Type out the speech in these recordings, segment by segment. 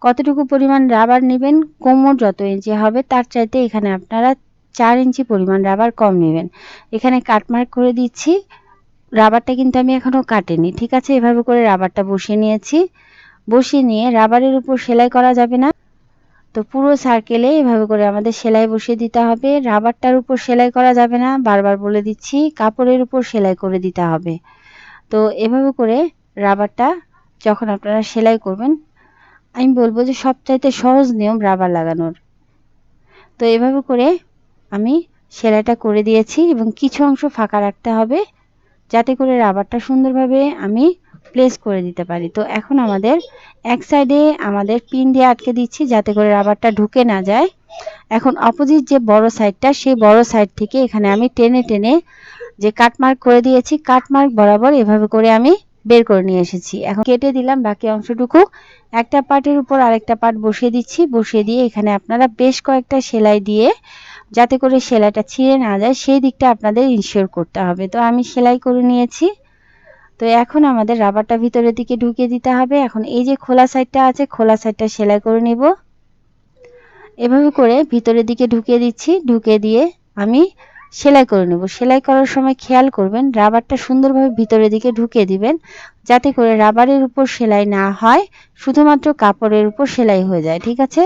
কতটুকু পরিমাণ রাবার নেবেন? কোমর যত ইঞ্চি হবে, তার চাইতে এখানে আপনারা চার ইঞ্চি পরিমাণ রাবার কম নেবেন। এখানে কাটমার্ক করে দিচ্ছি। রাবারটা কিন্তু আমি এখনও কাটিনি, ঠিক আছে? এভাবে করে রাবারটা বসিয়ে নিয়েছি। বসিয়ে নিয়ে রাবারের উপর সেলাই করা যাবে না। তো পুরো সার্কেলে এভাবে করে আমাদের সেলাই বসিয়ে দিতে হবে। রাবারটার উপর সেলাই করা যাবে না, বারবার বলে দিচ্ছি, কাপড়ের উপর সেলাই করে দিতে হবে। তো এভাবে করে রাবারটা যখন আপনারা সেলাই করবেন আমি বলব যে সবচাইতে সহজ নিয়ম রাবার লাগানোর। তো এভাবে করে আমি সেলাইটা করে দিয়েছি এবং কিছু অংশ ফাঁকা রাখতে হবে যাতে করে রাবারটা সুন্দরভাবে আমি প্লেস করে দিতে পারি। তো এখন আমাদের এক সাইডে আমাদের পিন দিয়ে আটকে দিচ্ছি যাতে করে রাবারটা ঢুকে না যায়। এখন অপোজিট যে বড় সাইডটা সেই বড় সাইড থেকে এখানে আমি টেনে টেনে যে কাটমার্ক করে দিয়েছি কাটমার্ক বরাবর এভাবে করে আমি বের করে নিয়ে এসেছি। এখন কেটে দিলাম বাকি অংশটুকু। একটা পার্টের উপর আরেকটা পার্ট বসিয়ে দিচ্ছি। বসিয়ে দিয়ে এখানে আপনারা বেশ কয়েকটা সেলাই দিয়ে যাতে করে সেলাইটা ছিঁড়ে না যায়, সেই দিকটা আপনাদের ইনশিওর করতে হবে। তো আমি সেলাই করে নিয়েছি। তো এখন আমাদের রাবারটা ভিতরের দিকে ঢুকিয়ে দিতে হবে। এখন এই যে খোলা সাইডটা আছে, খোলা সাইডটা সেলাই করে নিব। এভাবে করে ভিতরের দিকে ঢুকিয়ে দিচ্ছি। ঢুকিয়ে দিয়ে আমি সেলাই করে নেব। সেলাই করার সময় খেয়াল করবেন, রাবারটা সুন্দরভাবে ভিতরের দিকে ঢুকিয়ে দিবেন, যাতে করে রাবারের উপর সেলাই না হয়, শুধুমাত্র কাপড়ের উপর সেলাই হয়ে যায়, ঠিক আছে?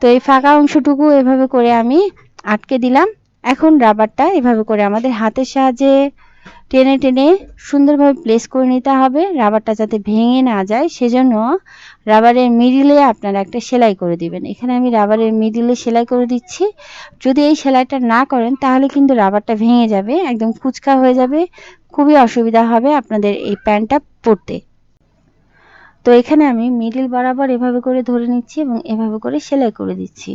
তো এই ফাঁকা অংশটুকু এভাবে করে আমি আটকে দিলাম। এখন রাবারটা এভাবে করে আমাদের হাতের সাহায্যে টেনে টেনে সুন্দরভাবে প্লেস করে নিতে হবে। রাবারটা যাতে ভেঙে না যায়, সেজন্য রাবারের মিডিলে আপনারা একটা সেলাই করে দিবেন। এখানে আমি রাবারের মিডিলে সেলাই করে দিচ্ছি। যদি এই সেলাইটা না করেন, তাহলে কিন্তু রাবারটা ভেঙে যাবে, একদম কুচকা হয়ে যাবে। খুবই অসুবিধা হবে আপনাদের এই প্যান্টটা পরতে। তো এখানে আমি মিডিল বরাবর এভাবে করে ধরে নিচ্ছি এবং এভাবে করে সেলাই করে দিচ্ছি।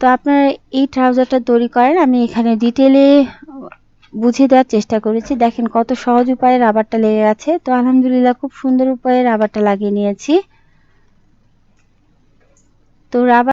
তো আপনারা এই ট্রাউজারটা তৈরি করেন। আমি এখানে ডিটেলে বুঝিয়ে দেওয়ার চেষ্টা করেছি। দেখেন কত সহজ উপায়ে রাবারটা লেগে গেছে। তো আলহামদুলিল্লাহ খুব সুন্দর উপায়ে রাবারটা লাগিয়ে নিয়েছি। তো রাবার